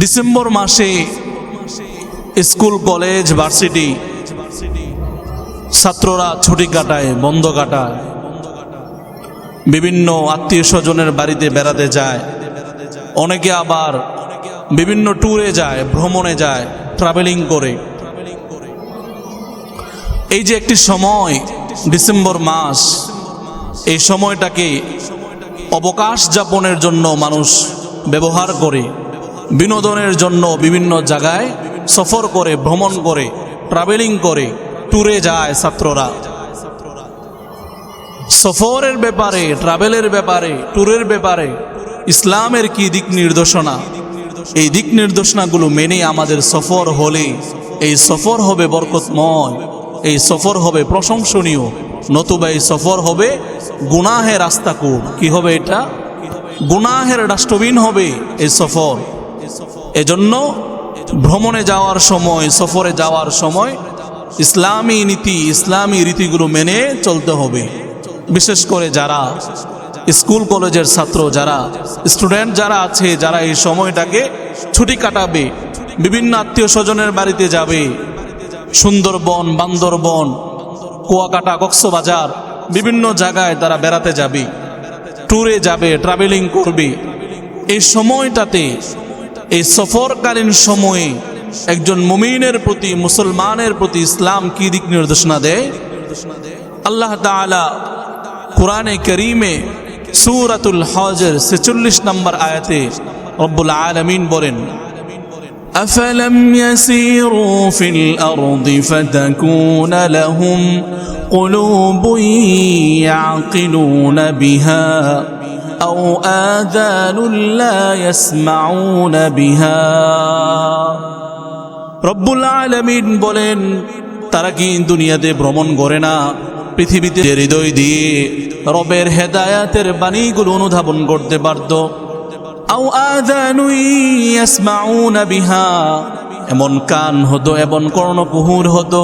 December মাসে school, college, varsity ছাত্ররা ছুটি কাটায়, বন্ধ কাটায়। বিভিন্ন আত্মীয় স্বজনের বাড়িতে বেড়াতে যায়। অনেকে আবার বিভিন্ন ট্যুরে যায়, ভ্রমণে যায় ট্রাভেলিং করে। এই যে একটি সময়, ডিসেম্বর মাস, এই সময়টাকে অবকাশ যাপনের জন্য মানুষ ব্যবহার করে। বিনোদনের জন্য বিভিন্ন জায়গায় সফর করে, ভ্রমণ করে ট্রাভেলিং করে ট্যুরে যায় ছাত্ররা। সফরের ব্যাপারে ট্রাভেলের ব্যাপারে ট্যুরের ব্যাপারে ইসলামের কি দিক নির্দেশনা? এই দিক নির্দেশনাগুলো মেনে আমাদের সফর হলে এই সফর হবে বরকতময়, এই সফর হবে প্রশংসনীয়। নতুবা এই সফর হবে গুনাহের রাস্তাকুর কি হবে এটা? গুনাহের ডাস্টবিন হবে এই সফর। এজন্য ভ্রমণে যাওয়ার সময়, সফরে যাওয়ার সময় ইসলামী নীতি, ইসলামী রীতিগুলো মেনে চলতে হবে। বিশেষ করে যারা স্কুল কলেজের ছাত্র, যারা স্টুডেন্ট যারা আছে, যারা এই সময়টাকে ছুটি কাটাবে, বিভিন্ন আত্মীয় স্বজনের বাড়িতে যাবে, সুন্দরবন, বান্দরবন, কুয়াকাটা, কক্সবাজার, বিভিন্ন জায়গায় তারা বেড়াতে যাবে, ট্যুরে যাবে, ট্রাভেলিং করবে। এই সময়টাতে এই সফরকালীন সময়ে একজন মুমিনের প্রতি মুসলমানের প্রতি ইসলাম কি দিক নির্দেশনা দেয় আল্লাহ তাআলা কোরআনে করিমে সুরাতুল হজের ছেচল্লিশ নম্বর আয়াতে রব্বুল আলমিন বলেন أفلم يسيروا في الأرض فتكون لهم قلوب يعقلون بها أو آذان لا يسمعون بها রব্বুল আলমিন বলেন তারা কি দুনিয়াতে ভ্রমণ করে না পৃথিবীতে হৃদয় দিয়ে রবের হেদায়াতের বাণীগুলো অনুধাবন করতে পারত আও আযানু ইয়াসমাউনা বিহা এমন কান হতো এমন কর্ণকুহুর হতো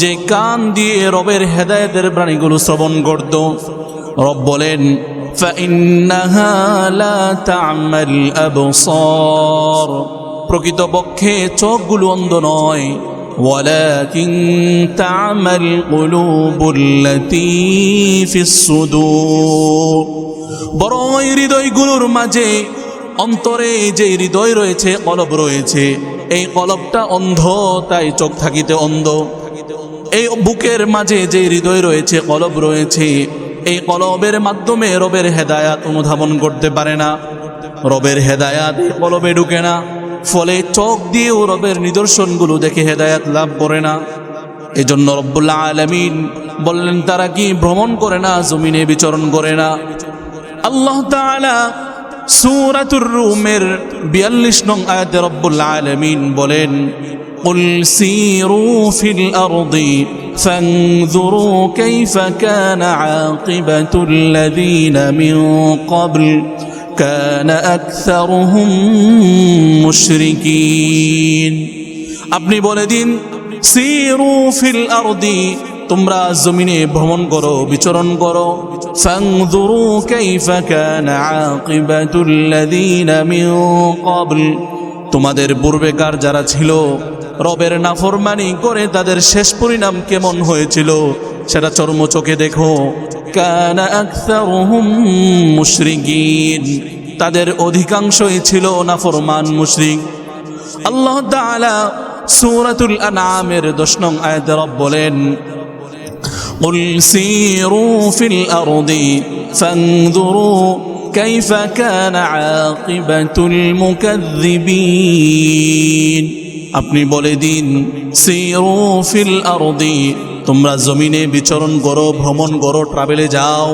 যে কান দিয়ে রবের হেদায়েতের বাণীগুলো শ্রবণ করত রব বলেন فإنها لا تعمى الأبصار প্রকৃতপক্ষে চোখগুলো অন্ধ নয় ولكن تعمى القلوب التي في الصدور বড় এই হৃদয়গুলোর মাঝে অন্তরে যে হৃদয় রয়েছে কলব রয়েছে এই কলবটা অন্ধ তাই চোখ থাকিতে অন্ধ এই বুকের মাঝে যে হৃদয় রয়েছে কলব রয়েছে এই কলবের মাধ্যমে রবের হেদায়াত অনুধাবন করতে পারে না রবের হেদায়াত এই কলবে ঢুকে না ফলে চোখ দিয়েও রবের নিদর্শনগুলো দেখে হেদায়াত লাভ করে না এজন্য রব্বুল্লাহ আলমিন বললেন তারা কি ভ্রমণ করে না জমিনে বিচরণ করে না আল্লাহ তাআলা সূরাতুর রুমের 42 নং আয়াতে রব্বুল আলামিন বলেন قل سيروا في الأرض فانظروا كيف كان عاقبة الذين من قبل كان أكثرهم مشركين আপনি বলে দিন সিরু ফিল আরদি তোমরা জমিনে ভ্রমণ করো বিচরণ করো ফাংদুরু কাইফা কানা আকিবাতুল লাযিনা মিন ক্বাবল তোমাদের পূর্বেকার যারা ছিল রবের নাফরমানি করে তাদের শেষ পরিণাম কেমন হয়েছিল সেটা চর্ম চোখে দেখো কানা আকসারুহুম মুশরিকিন তাদের অধিকাংশই ছিল নাফরমান মুশরিক আল্লাহ তাআলা সূরাতুল আনআমের 10 নং আয়াতে রব বলেন قل سيروا في الأرض فانظروا كيف كان عاقبة المكذبين আপনি বলে দিন তোমরা জমিনে বিচরণ করো, ভ্রমণ করো ট্রাভেলে যাও।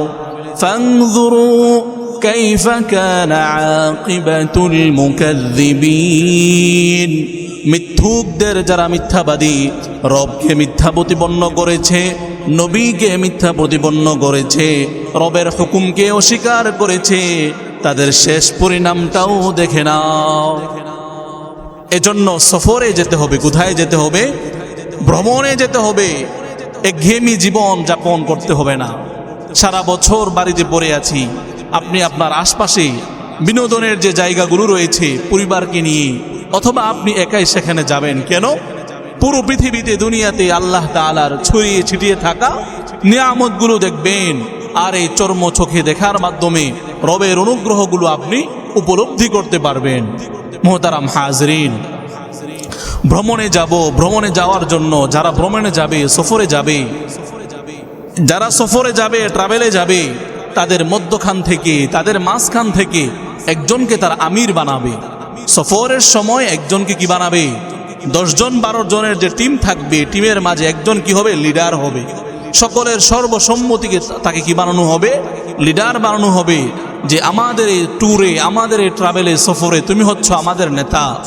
মিথ্যুকদের যারা মিথ্যাবাদী, রবকে মিথ্যা প্রতিপন্ন করেছে, নবীকে মিথ্যা প্রতিপন্ন করেছে, রবের হুকুমকে অস্বীকার করেছে, তাদের শেষ পরিণামটাও দেখে নাও। এজন্য সফরে যেতে হবে কোথায় যেতে হবে, ভ্রমণে যেতে হবে। একঘেয়েমি জীবন যাপন করতে হবে না। সারা বছর বাড়িতে পড়ে আছি। আপনি আপনার আশপাশে বিনোদনের যে জায়গাগুলো রয়েছে পরিবারকে নিয়ে, অথবা আপনি একাই সেখানে যাবেন কেন? পুরো পৃথিবীতে, দুনিয়াতে আল্লাহ তাআলার ছড়িয়ে ছিটিয়ে থাকা নিয়ামতগুলো দেখবেন। আর এই চর্ম চোখে দেখার মাধ্যমে রবের অনুগ্রহগুলো আপনি উপলব্ধি করতে পারবেন। মোহতারাম হাজরিন। ভ্রমণে যাব, ভ্রমণে যাওয়ার জন্য যারা ভ্রমণে যাবে, সফরে যাবে, যারা সফরে যাবে ট্রাভেলে যাবে, তাদের মধ্যখান থেকে, তাদের মাঝখান থেকে একজনকে তার আমির বানাবে। সফরের সময় একজনকে কি বানাবে? দশজন বারো জনের যে টিম থাকবে টিমের মাঝে একজন কি হবে? লিডার হবে। সকলের সর্বসম্মতিকে তাকে কি বানানো হবে? লিডার বানানো হবে। যে আমাদের এই ট্যুরে আমাদের এই ট্রাভেলে সফরে তুমি হচ্ছ আমাদের নেতা।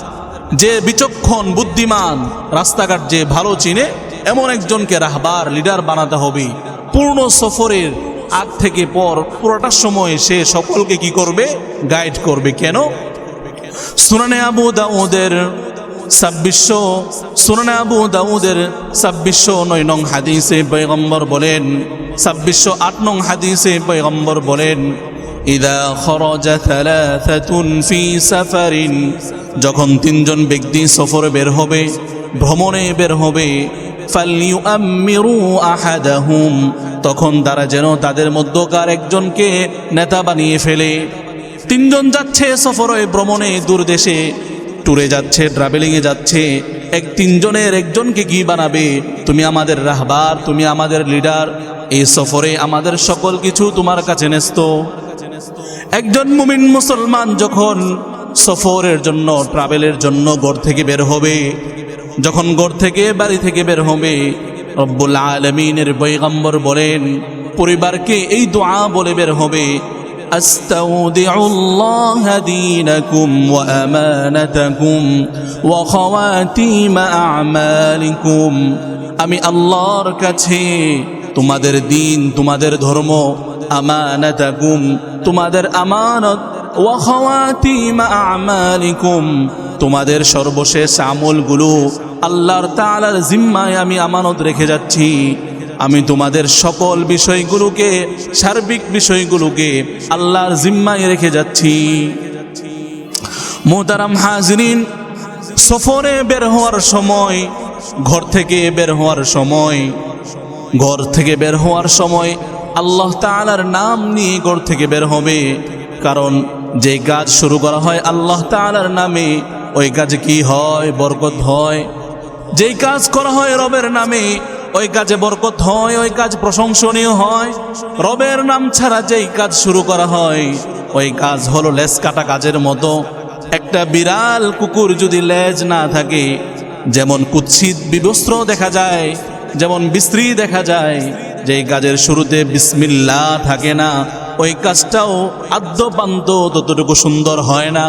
যে বিচক্ষণ, বুদ্ধিমান, রাস্তাঘাট যে ভালো চিনে, এমন একজনকে রাহবার লিডার বানাতে হবে। পূর্ণ সফরের আগ থেকে পর, পুরোটা সময় সে সকলকে কি করবে? গাইড করবে। কেন? সুনানে আবু দাউদের ছাব্বিশশো, সুনানে আবু দাউদের ছাব্বিশশো নয় নং হাদিসে পয়গম্বর বলেন, ছাব্বিশশো আট নং হাদিসে পয়গম্বর বলেন ইদা খরজ থালাথাতুন ফি সাফারিন। যখন তিনজন ব্যক্তি সফরে বের হবে, ভ্রমণে বের হবে ফালিউআম্মিরু আহাদাহুম, তখন তারা যেন তাদের মধ্যকার একজনকে নেতা বানিয়ে ফেলে। তিনজন যাচ্ছে সফরে, ভ্রমণে, দূর দেশে। ট্যুরে যাচ্ছে, ট্রাভেলিংয়ে যাচ্ছে। এক তিনজনের একজনকে কি বানাবে? তুমি আমাদের রাহবার, তুমি আমাদের লিডার। এই সফরে আমাদের সকল কিছু তোমার কাছে ন্যস্ত। একজন মুমিন মুসলমান যখন সফরের জন্য ট্রাভেলের জন্য ঘর থেকে বের হবে যখন ঘর থেকে বাড়ি থেকে বের হবে রব্বুল আলমিনের বৈগম্বর বলেন পরিবারকে এই দোয়া বলে বের হবে أستودع الله دينكم وأمانتكم وخواتيم أعمالكم আমি আল্লাহর কাছে তোমাদের দিন, তোমাদের ধর্ম, আমানাতাকুম, তোমাদের আমানত তোমাদের সর্বশেষ আমলগুলো আল্লাহর তাআলার জিম্মায় আমি আমানত রেখে যাচ্ছি। আমি তোমাদের সকল বিষয়গুলোকে, সার্বিক বিষয়গুলোকে আল্লাহর জিম্মায় রেখে যাচ্ছি। মোহতারাম হাজরিন, সফরে বের হওয়ার সময়, ঘর থেকে বের হওয়ার সময় ঘর থেকে বের হওয়ার সময় আল্লাহ তালার নাম নিয়ে ঘর থেকে বের হবে। কারণ যে কাজ শুরু করা হয় আল্লাহ তাআলার নামে, ওই কাজে কি হয়? বরকত হয়। যেই কাজ করা হয় রবের নামে, ওই কাজে বরকত হয়, ওই কাজ প্রশংসনীয় হয়। রবের নাম ছাড়া যেই কাজ শুরু করা হয়, ওই কাজ হলো লেজ কাটা কাজের মতো। একটা বিড়াল কুকুর যদি লেজ না থাকে, যেমন কুৎসিত বিবস্ত্র দেখা যায় যেমন বিস্ত্রী দেখা যায় যে কাজের শুরুতে বিসমিল্লা থাকে না, ওই কাজটাও আদ্যপান্ত ততটুকু সুন্দর হয় না।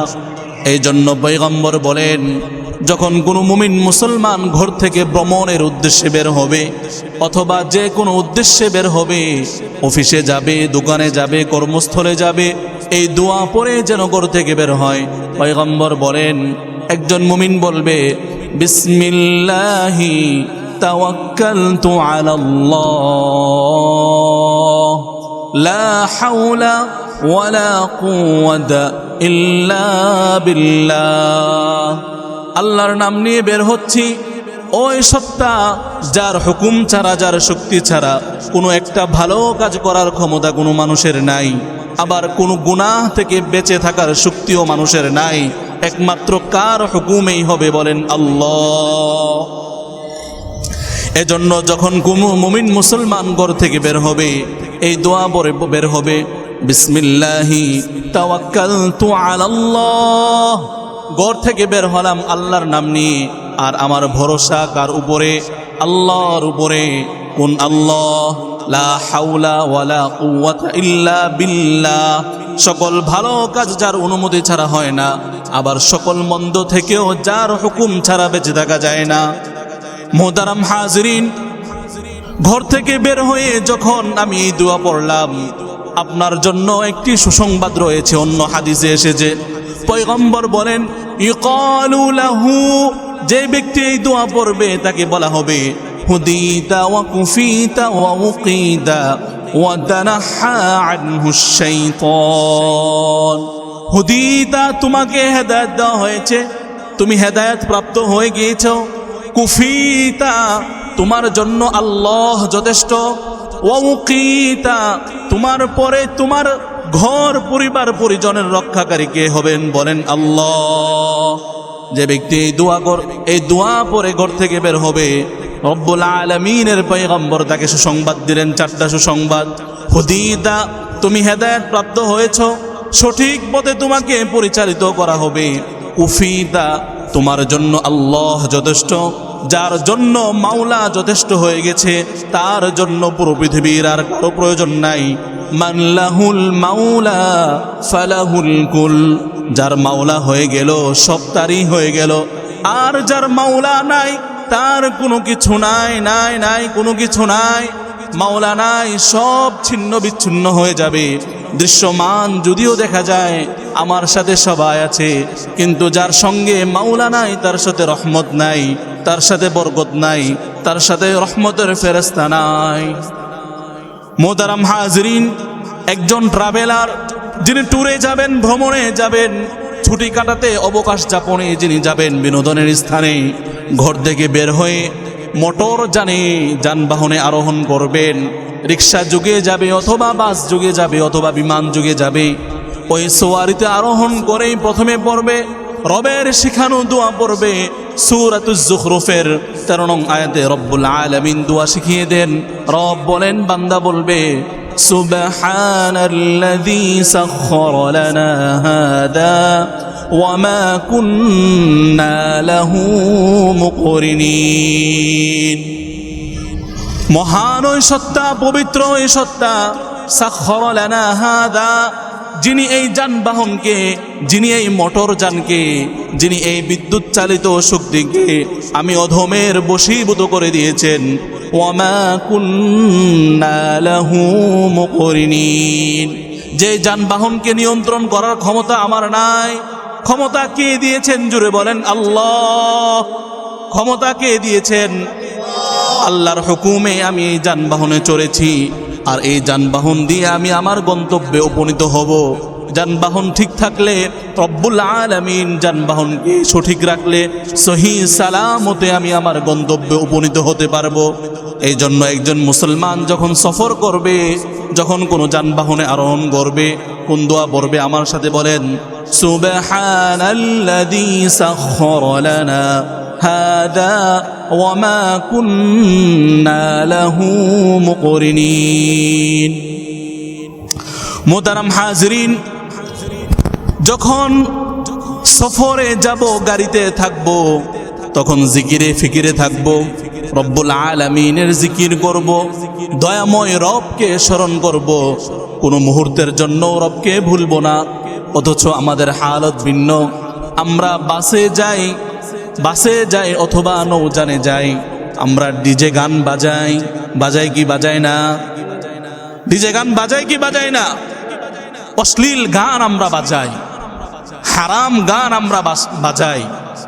এই জন্য বৈগম্বর বলেন, যখন কোনো মুমিন মুসলমান ঘর থেকে ভ্রমণের উদ্দেশ্যে বের হবে, অথবা যে কোনো উদ্দেশ্যে বের হবে, অফিসে যাবে, দোকানে যাবে, কর্মস্থলে যাবে, এই দোয়া পরে যেন ঘর থেকে বের হয়। পয়গম্বর বলেন, একজন মুমিন বলবে, বিসমিল্লাহি তাওয়াক্কালতু আলাল্লাহ লা হাওলা ওয়ালা কুওয়াতা ইল্লা বিল্লাহ আল্লাহর নাম নিয়ে বের হচ্ছি। ওই সত্তা যার হুকুম ছাড়া, যার শক্তি ছাড়া কোনো একটা ভালো কাজ করার ক্ষমতা কোনো মানুষের নাই। আবার কোনো গুনাহ থেকে বেঁচে থাকার শক্তিও মানুষের নাই। একমাত্র কার হুকুমেই হবে বলেন আল্লাহ। এজন্য যখন কোনো মুমিন মুসলমান ঘর থেকে বের হবে, এই দোয়া বরে বের হবে, বিসমিল্লাহি তাওয়াক্কালতু আলাল্লাহ। ঘর থেকে বের হলাম আল্লাহর নাম নিয়ে, আর আমার ভরসা কার উপরে? আল্লাহর উপরে। কোন আল্লাহ? লা হাওলা ওয়ালা কুওয়াতা ইল্লা বিল্লাহ। সকল ভালো কাজ যার অনুমতি ছাড়া হয় না, আবার সকল মন্দ থেকেও যার হুকুম ছাড়া বেঁচে থাকা যায় না। মোহতারাম হাজরিন, ঘর থেকে বের হয়ে যখন আমি দোয়া পড়লাম, আপনার জন্য একটি সুসংবাদ রয়েছে, অন্য হাদিসে এসেছে। পয়গম্বর বলেন, ইকালু লাহু, যে ব্যক্তি এই দোয়া পড়বে, তাকে বলা হবে, হুদিতা ওয়া কুফিতা ওয়া উকিদা ওয়া তানাহা আনহু শাইতান। হুদিতা, তোমাকে হেদায়েত দেওয়া হয়েছে, তুমি হেদায়েত প্রাপ্ত হয়ে গিয়েছ। কুফিতা, তোমার জন্য আল্লাহ যথেষ্ট। ওকিতা তোমার পরে তোমার ঘর পরিবার পরিজনের রক্ষাকারী কে হবেন বলেন আল্লাহ। যে ব্যক্তি এই দোয়া এই দোয়া পরে ঘর থেকে বের হবে। রব্বুল আলমিনের পৈগম্বর তাকে সুসংবাদ দিলেন, চারটা সুসংবাদ। হুদিদা তুমি হেদায়ত প্রাপ্ত হয়েছ, সঠিক পথে তোমাকে পরিচালিত করা হবে। উফিদা তোমার জন্য আল্লাহ যথেষ্ট, যার জন্য মাওলা যথেষ্ট হয়ে গেছে, তার জন্য পুরো পৃথিবীর আর কোনো প্রয়োজন নাই। মানলাহুল মাওলা ফালাহুল কুল, যার মাওলা হয়ে গেল সব তারই হয়ে গেল। আর যার মাওলা নাই, তার কোনো কিছু নাই নাই নাই, কোনো কিছু নাই। মাওলা নাই সব ছিন্ন বিচ্ছিন্ন হয়ে যাবে। দৃশ্যমান যদিও দেখা যায়, আমার সাথে সবাই আছে। কিন্তু যার সঙ্গে মাওলা নাই, তার সাথে রহমত নাই, তার সাথে বরকত নাই, তার সাথে রহমতের ফেরস্তা নাই। মোদারাম হাজরিন, একজন ট্রাভেলার যিনি ট্যুরে যাবেন, ভ্রমণে যাবেন, ছুটি কাটাতে অবকাশ যাপনে যিনি যাবেন বিনোদনের স্থানে, ঘর থেকে বের হয়ে মোটর জানে, যানবাহনে আরোহণ করবেন। রিক্সা যুগে যাবে অথবা বাস যুগে যাবে অথবা বিমান যুগে যাবে। ওই সোয়ারিতে আরোহণ করেই প্রথমে পড়বে। রবের শিখানো দোয়া পড়বে। সুরাতুজুখরুফের তেরো নং আয়াতে রব্বুল আলমিন দোয়া শিখিয়ে দেন। রব বলেন, বান্দা বলবে, সুবহানাল্লাযী সাখখারা লানা হাদা। ওয়ামা কুন্না লাহু মুকরিনীন মহান ওই সত্তা, পবিত্র ওই সত্তা সাক্ষরানা হাদা, যিনি এই যানবাহনকে, যিনি এই মোটর যানকে যিনি এই বিদ্যুৎ চালিত শক্তিকে আমি অধমের বশীভূত করে দিয়েছেন। ওয়ামা কুন্নালাহু মুকরিনীন। যে যানবাহনকে নিয়ন্ত্রণ করার ক্ষমতা আমার নাই ক্ষমতা কে দিয়েছেন? জুড়ে বলেন, আল্লাহ। ক্ষমতা কে দিয়েছেন? আল্লাহর হুকুমে আমি এই যানবাহনে চড়েছি। আর এই যানবাহন দিয়ে আমি আমার গন্তব্যে উপনীত হব। যানবাহন ঠিক থাকলে রব্বুল আলমিন যানবাহনকে সঠিক রাখলে সহি সালামতে আমি আমার গন্তব্যে উপনীত হতে পারব। এই জন্য একজন মুসলমান যখন সফর করবে, যখন কোনো যানবাহনে আরোহণ করবে, কোন দোয়া পড়বে আমার সাথে বলেন মোতারাম হাজরিন যখন সফরে যাব, গাড়িতে থাকব, তখন জিকিরে ফিকিরে থাকব, রব্বুল আলামিনের জিকির করব, দয়াময় রবকে স্মরণ করব। কোনো মুহূর্তের জন্য রবকে ভুলব না, অথচ আমাদের হালত ভিন্ন। আমরা বাসে যাই বাসে যাই অথবা নৌজানে যাই, আমরা ডিজে গান বাজাই বাজাই কি বাজাই না? ডিজে গান বাজাই কি বাজাই না? অশ্লীল গান আমরা বাজাই। হারাম গান আমরা বাজাই।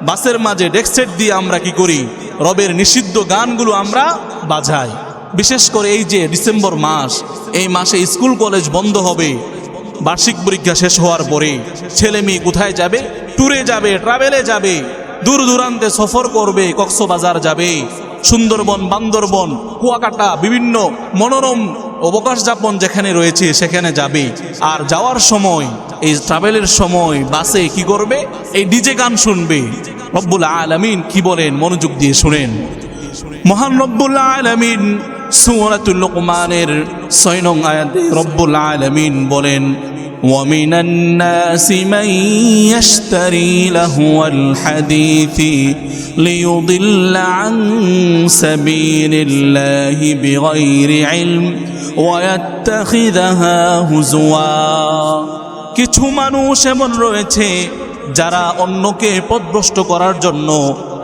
বাসের মাঝে ডেক্সেট দিয়ে আমরা কি করি? রবের নিষিদ্ধ গানগুলো আমরা বাজাই। বিশেষ করে এই যে ডিসেম্বর মাস, এই মাসে স্কুল কলেজ বন্ধ হবে। বার্ষিক পরীক্ষা শেষ হওয়ার পরে ছেলে মেয়ে কোথায় যাবে? ট্যুরে যাবে ট্রাভেলে যাবে। দূর দূরান্তে সফর করবে, কক্সবাজার যাবে। সুন্দরবন, বান্দরবন, কুয়াকাটা, বিভিন্ন মনোরম অবকাশ যাপন যেখানে রয়েছে, সেখানে যাবে। আর যাওয়ার সময়, এই ট্রাভেলের সময় বাসে কি করবে? এই ডিজে গান শুনবে। রব্বুল আলমিন কি বলেন? মনোযোগ দিয়ে শুনেন। মহান রব্বুল আলমিন, সূরাতুল লুকমানের 6 নং আয়াতে রব্বুল আলমিন বলেন ومن الناس من يشتري لهو الحديث ليضل عن سبيل الله بغير علم ويتخذها هزوا কিছু মানুষ এমন রয়েছে যারা অন্যকে পথভ্রষ্ট করার জন্য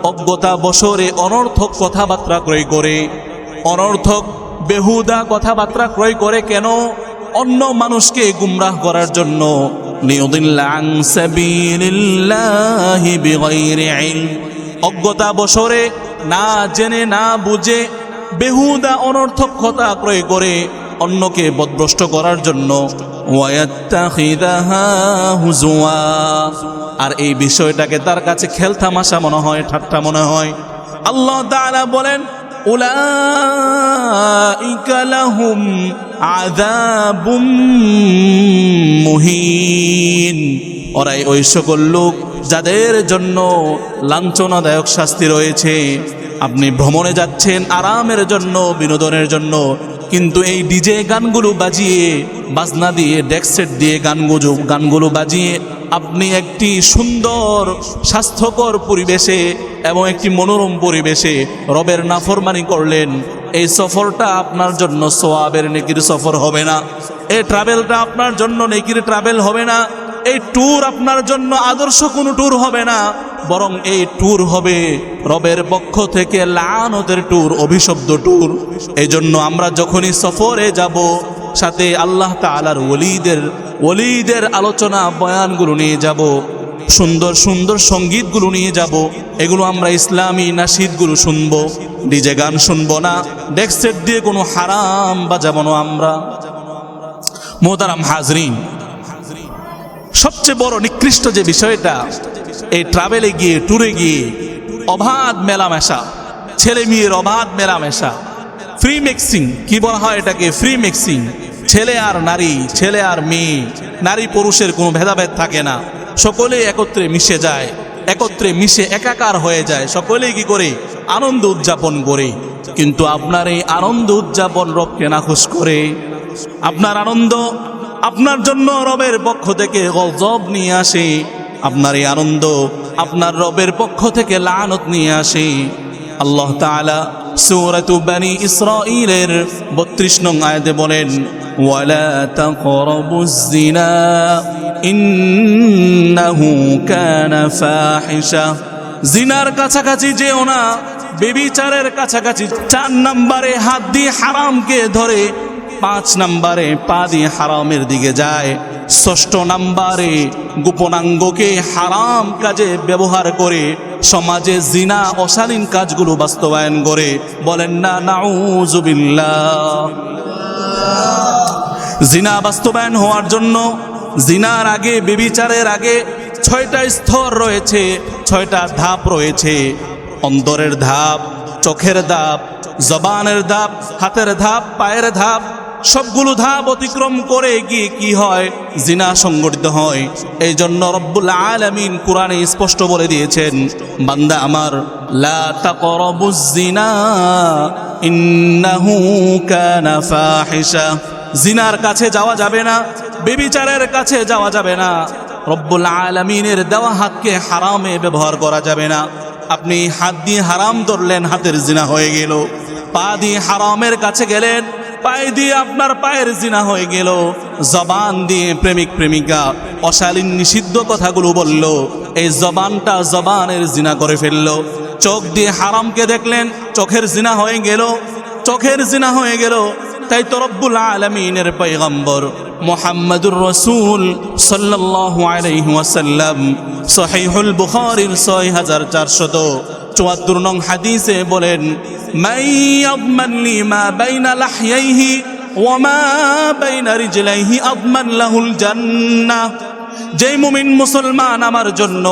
অজ্ঞতা বসরে অনর্থক কথাবার্তা ক্রয় করে অনর্থক বেহুদা কথাবার্তা ক্রয় করে কেন অন্য মানুষকে গুমরাহ করার জন্য অজ্ঞতা বসরে না জেনে না বুঝে বেহুদা অনর্থক কথা ক্রয় করে অন্যকে বদভ্রষ্ট করার জন্য আর এই বিষয়টাকে তার কাছে খেলতামাশা মনে হয়, ঠাট্টা মনে হয়। আল্লাহ বলেন উলাইকা লাহুম আযাবুম মুহিন। ওরাই ওই সকল লোক যাদের জন্য লাঞ্ছনাদায়ক শাস্তি রয়েছে। আপনি ভ্রমণে যাচ্ছেন আরামের জন্য, বিনোদনের জন্য, কিন্তু এই ডিজে গানগুলো বাজিয়ে, বাজনা দিয়ে, ডেকসেট দিয়ে গানগুলো গানগুলো বাজিয়ে আপনি একটি সুন্দর, স্বাস্থ্যকর পরিবেশে এবং একটি মনোরম পরিবেশে রবের নাফরমানি করলেন, এই সফরটা আপনার জন্য সোয়াবের নেকির সফর হবে না। এই ট্রাভেলটা আপনার জন্য নেকির ট্রাভেল হবে না। এই ট্যুর আপনার জন্য আদর্শ কোনো ট্যুর হবে না। বরং এই ট্যুর হবে রবের পক্ষ থেকে লানতের ট্যুর অভিশব্দ ট্যুর এই জন্য আমরা যখনই সফরে যাব সাথে আল্লাহ তালার ওলিদের ওলিদের আলোচনা বয়ানগুলো নিয়ে যাব, সুন্দর সুন্দর সঙ্গীতগুলো নিয়ে যাব, এগুলো আমরা ইসলামী নাসিদগুলো শুনব, ডিজে গান শুনব না ডেক্সেট দিয়ে কোনো হারাম বাজাবো না আমরা। মোহতারাম হাজরিন, সবচেয়ে বড় নিকৃষ্ট যে বিষয়টা, এই ট্রাভেলে গিয়ে ট্যুরে গিয়ে অবাধ মেলামেশা, ছেলে মেয়ের অবাধ মেলামেশা ফ্রি মিক্সিং কি বলা হয় এটাকে? ফ্রি মিক্সিং ছেলে আর নারী, ছেলে আর মেয়ে, নারী পুরুষের কোনো ভেদাভেদ থাকে না। সকলে একত্রে মিশে যায়, একত্রে মিশে একাকার হয়ে যায়। সকলেই কি করে? আনন্দ উদযাপন করে। কিন্তু আপনার এই আনন্দ উদযাপন রবকে নাখুশ করে। আপনার আনন্দ আপনার জন্য রবের পক্ষ থেকে গজব নিয়ে আসে। আপনার এই আনন্দ আপনার রবের পক্ষ থেকে লানত নিয়ে আসে। আল্লাহ তাআলা সূরাতু বানি ইসরাঈলের 32 নং আয়াতে বলেন, ওয়ালা তাকরাবুজ জিনা ইন্নাহু কানা ফাহিশা জিনার কাছাকাছি যেও না বেবিচারের কাছাকাছি চার নম্বরে হাত দিয়ে হারামকে ধরে পাঁচ নম্বরে পা দিয়ে হারামের দিকে যায় ষষ্ঠ নম্বরে গোপনাঙ্গকে হারাম কাজে ব্যবহার করে সমাজে জিনা, অশালীন কাজগুলো বাস্তবায়ন করে বলেন, না, নাউজুবিল্লাহ। জিনা বাস্তবায়ন হওয়ার জন্য, জিনার আগে, বেবিচারের আগে ছয়টা স্তর রয়েছে, ছয়টা ধাপ রয়েছে। অন্তরের ধাপ, চোখের ধাপ, জবানের ধাপ, হাতের ধাপ, পায়ের ধাপ সবগুলো ধাপ অতিক্রম করে গিয়ে কি হয়? জিনা সংগঠিত হয়। এই জন্য রব্বুল আলামিন কোরআনে স্পষ্ট বলে দিয়েছেন, বান্দা আমার জিনা ইন্নাহু জিনার কাছে যাওয়া যাবে না, বেবিচারের কাছে যাওয়া যাবে না। রব্বুল আলমিনের দেওয়া হাতকে হারামে ব্যবহার করা যাবে না। আপনি হাত দিয়ে হারাম ধরলেন, হাতের জিনা হয়ে গেল। পা দিয়ে হারামের কাছে গেলেন পায়ে দিয়ে আপনার পায়ের জিনা হয়ে গেল। জবান দিয়ে প্রেমিক প্রেমিকা অশালীন নিষিদ্ধ কথাগুলো বলল। এই জবানটা জবানের জিনা করে ফেলল। চোখ দিয়ে হারামকে দেখলেন, চোখের জিনা হয়ে গেল। চোখের জিনা হয়ে গেল। তাই তো রব্বুল আলমিনের পৈগম্বর মোহাম্মদুর রসুল সাল্লাল্লাহু আলাইহি ওয়াসাল্লাম, সহিহুল বুখারীর ছয় হাজার চারশত চুয়াত্তর নং হাদিসে বলেন যেই মুমিন মুসলমান আমার জন্য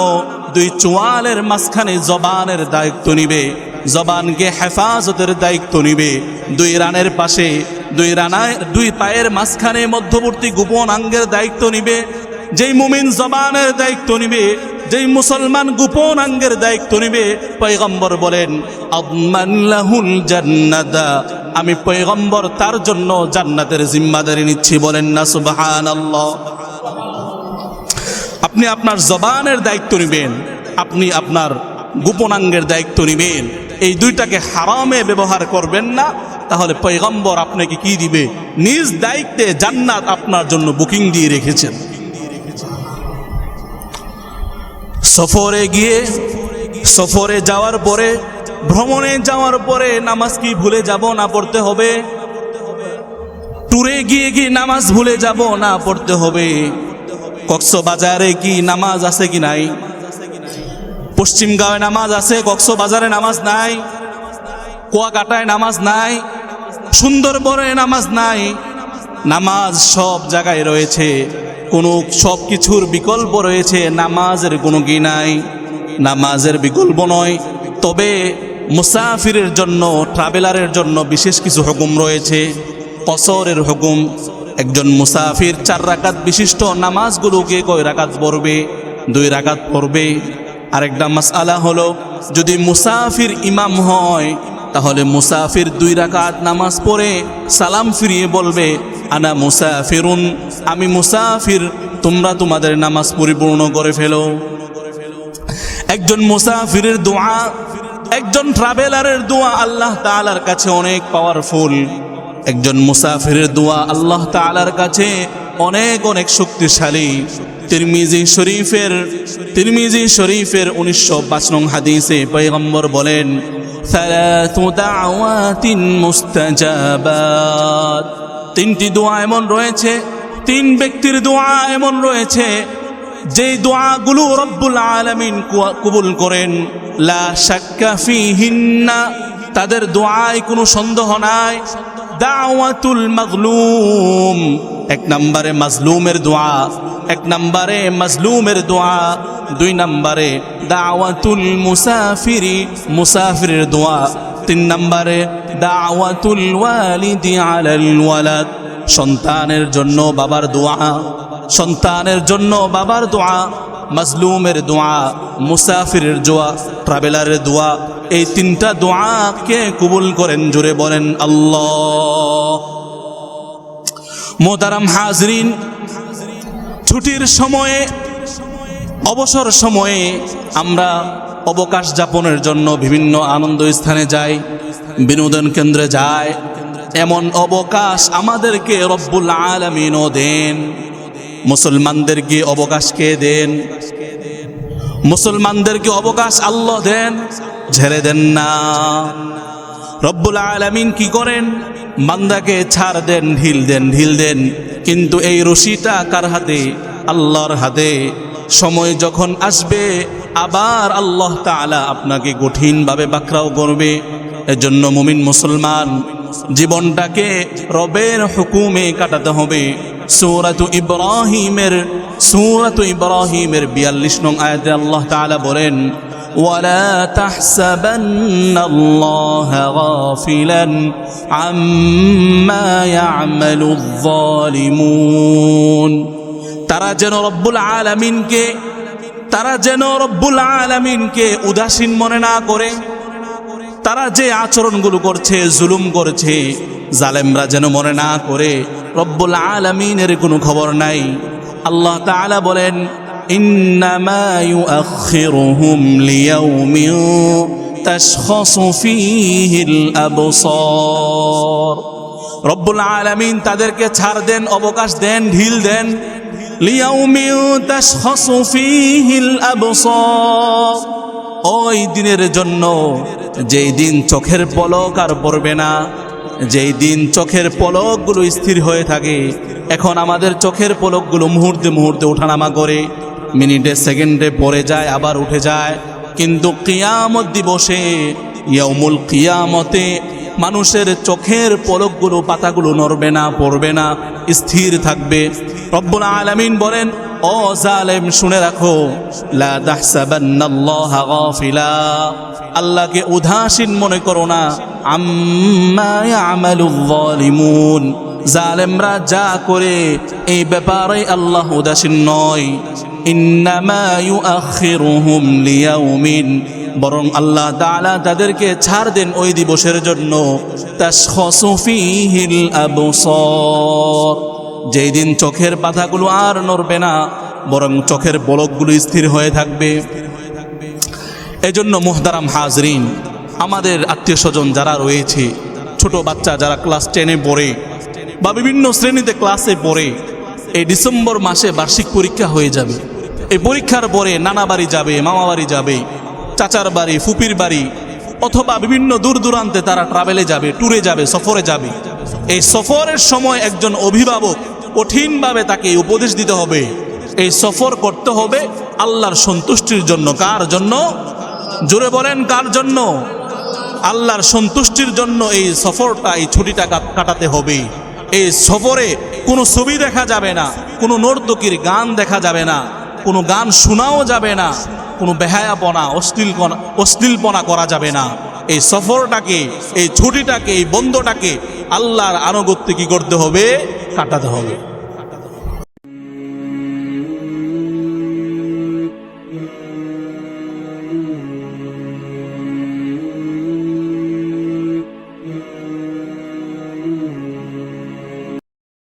দুই চোয়ালের মাঝখানে জবানের দায়িত্ব নিবে, জবানকে হেফাজতের দায়িত্ব নিবে, দুই রানের পাশে, দুই রানায়, দুই পায়ের মাঝখানে মধ্যবর্তী গোপন আঙ্গের দায়িত্ব নিবে। যেই মুমিন জবানের দায়িত্ব নিবে যেই মুসলমান গোপন আঙ্গের দায়িত্ব নিবে পৈগম্বর বলেন জান্নাতা। আমি পৈগম্বর তার জন্য জান্নাতের জিম্মাদারি নিচ্ছি বলেন না, সুবহানাল্লাহ। আপনি আপনার জবানের দায়িত্ব নেবেন, আপনি আপনার গোপনাঙ্গের দায়িত্ব নেবেন। এই দুইটাকে হারামে ব্যবহার করবেন না, তাহলে পৈগম্বর আপনাকে কি দিবে? নিজ দায়িত্বে জান্নাত আপনার জন্য বুকিং দিয়ে রেখেছেন। সফরে গিয়ে, সফরে যাওয়ার পরে, ভ্রমণে যাওয়ার পরে নামাজ কি ভুলে যাব না পড়তে হবে? ট্যুরে গিয়ে কি নামাজ ভুলে যাব না পড়তে হবে? কক্সবাজারে কি নামাজ আছে কি নাই? পশ্চিম গাঁয়ে নামাজ আছে, কক্সবাজারে নামাজ নাই। কুয়াকাটায় নামাজ নাই। সুন্দরবনে নামাজ নাই। নামাজ সব জায়গায় রয়েছে। কোনো সব কিছুর বিকল্প রয়েছে, নামাজের কোনো কি নাই। নামাজের বিকল্প নয়। তবে মুসাফিরের জন্য ট্রাভেলারের জন্য বিশেষ কিছু হুকুম রয়েছে। কসরের হুকুম, একজন মুসাফির চার রাকাত বিশিষ্ট নামাজগুলোকে কয় রাকাত পড়বে? দুই রাকাত পড়বে। আরেকটা মাসআলা হলো, যদি মুসাফির ইমাম হয় তাহলে মুসাফির দুই রাকাত নামাজ পড়ে সালাম ফিরিয়ে বলবে, আনা মুসাফিরুন, আমি মুসাফির, তোমরা তোমাদের নামাজ পরিপূর্ণ করে ফেলো। একজন মুসাফিরের দোয়া, একজন ট্রাভেলারের দোয়া আল্লাহ তাআলার কাছে অনেক পাওয়ারফুল একজন মুসাফিরের দোয়া আল্লাহ তাআলার কাছে অনেক অনেক শক্তিশালী। তিরমিজি শরীফের তিরমিজি শরীফের উনিশশো পাঁচ নং হাদিসে পয়গম্বর বলেন ثلاث دعوات مستجابات তিনটি দোয়া এমন রয়েছে তিন ব্যক্তির দোয়া এমন রয়েছে যে দোয়াগুলো রব্বুল আলামিন কুয়া- কবুল করেন লা শাক্কা ফিহিন্না তাদের দোয়ায় কোনো সন্দেহ নাই দাওয়াতুল মাজলুম এক নম্বরে মাজলুমের দোয়া, এক নম্বরে মাজলুমের দোয়া, দুই নম্বরে দাওয়াতুল মুসাফিরি, মুসাফিরের দোয়া, তিন নম্বরে দাওয়াতুল ওয়ালিদি আলাল ওয়ালাদ, সন্তানের জন্য বাবার দোয়া, সন্তানের জন্য বাবার দোয়া, মাজলুমের দোয়া, মুসাফিরের দোয়া, ট্রাভেলারের দোয়া, এই তিনটা দোয়াকে কবুল করেন, জোরে বলেন আল্লাহ। মোদারাম হাজরিন, ছুটির সময়ে, অবসর সময়ে আমরা অবকাশ যাপনের জন্য বিভিন্ন আনন্দ স্থানে যাই, বিনোদন কেন্দ্রে যাই। এমন অবকাশ আমাদেরকে রব্বুল আলমিনও দেন। মুসলমানদেরকে অবকাশ কে দেন? মুসলমানদেরকে অবকাশ আল্লাহ দেন? ঝেড়ে দেন না। রব্বুল আলামিন কি করেন? বান্দাকে ছাড় দেন, ঢিল দেন ঢিল দেন। কিন্তু এই রশিটা কার হাতে? আল্লাহর হাতে। সময় যখন আসবে, আবার আল্লাহ তাআলা আপনাকে কঠিনভাবে বাকরাও করবে। এজন্য মুমিন মুসলমান, জীবনটাকে রবের হুকুমে কাটাতে হবে। সূরাতু ইব্রাহিমের সূরাতু ইব্রাহিমের 42 নং আয়াতে আল্লাহ তাআলা বলেন ولا تحسبن الله غافلا عما يعمل الظالمون তারা যেন রব্বুল আলামিনকে তারা যেন রব্বুল আলামিনকে উদাসীন মনে না করে তারা যে আচরণগুলো করছে জুলুম করছে জালেমরা যেন মনে না করে রব্বুল আলামিনের কোনো খবর নাই আল্লাহ তাআলা বলেন ইন্নামা ইউআখিরুহুম লিয়াউমিন তাশখাসু ফীহিল আবসার রব্বুল আলামিন তাদেরকে ছাড় দেন, অবকাশ দেন, ঢিল দেন। ওই দিনের জন্য যেই দিন চোখের পলক আর পড়বে না, যেই দিন চোখের পলকগুলো স্থির হয়ে থাকে, এখন আমাদের চোখের পলকগুলো মুহূর্তে মুহূর্তে ওঠানামা করে। মিনিটে, সেকেন্ডে পড়ে যায়, আবার উঠে যায়। কিন্তু কিয়ামত দিবসে ইয়ামুল কিয়ামতে মানুষের চোখের পলকগুলো, পাতাগুলো নড়বে না, পড়বে না, স্থির থাকবে। রব্বুল আলামিন বলেন, ও জালেম, শুনে রাখো, লা গাফিলা। আল্লাহকে উদাসীন মনে করো না জালেমরা যা করে, এই ব্যাপারে আল্লাহ উদাসীন নয়। ইন্নামা ইউআখিরুহুম লিয়াউমিন। বরং আল্লাহ তাআলা তাদেরকে ছাড় দেন ওই দিবসের জন্য। আবসার। যেই দিন চোখের পাতাগুলো আর নড়বে না, বরং চোখের বলকগুলো স্থির হয়ে থাকবে। এজন্য মুহতারাম হাজরিন, আমাদের আত্মীয় স্বজন যারা রয়েছে, ছোট বাচ্চা যারা ক্লাস টেনে পড়ে বা বিভিন্ন শ্রেণীতে ক্লাসে পড়ে, এই ডিসেম্বর মাসে বার্ষিক পরীক্ষা হয়ে যাবে। এই পরীক্ষার পরে নানা বাড়ি যাবে, মামা বাড়ি যাবে, চাচার বাড়ি, ফুপির বাড়ি, অথবা বিভিন্ন দূর দূরান্তে তারা ট্রাভেলে যাবে ট্যুরে যাবে, সফরে যাবে। এই সফরের সময় একজন অভিভাবক কঠিনভাবে তাকে উপদেশ দিতে হবে। এই সফর করতে হবে আল্লাহর সন্তুষ্টির জন্য। কার জন্য? জোরে বলেন, কার জন্য? আল্লাহর সন্তুষ্টির জন্য এই সফরটা, এই ছুটিটা কাটাতে হবে। এই সফরে কোনো ছবি দেখা যাবে না, কোনো নর্তকীর গান দেখা যাবে না। কোনো গান শোনাও যাবে না, কোনো বেহায়াপনা অশ্লীল অশ্লীলপনা করা যাবে না। এই সফরটাকে, এই ছুটিটাকে, এই বন্ধটাকে আল্লাহর আনুগত্য কি করতে হবে? কাটাতে হবে।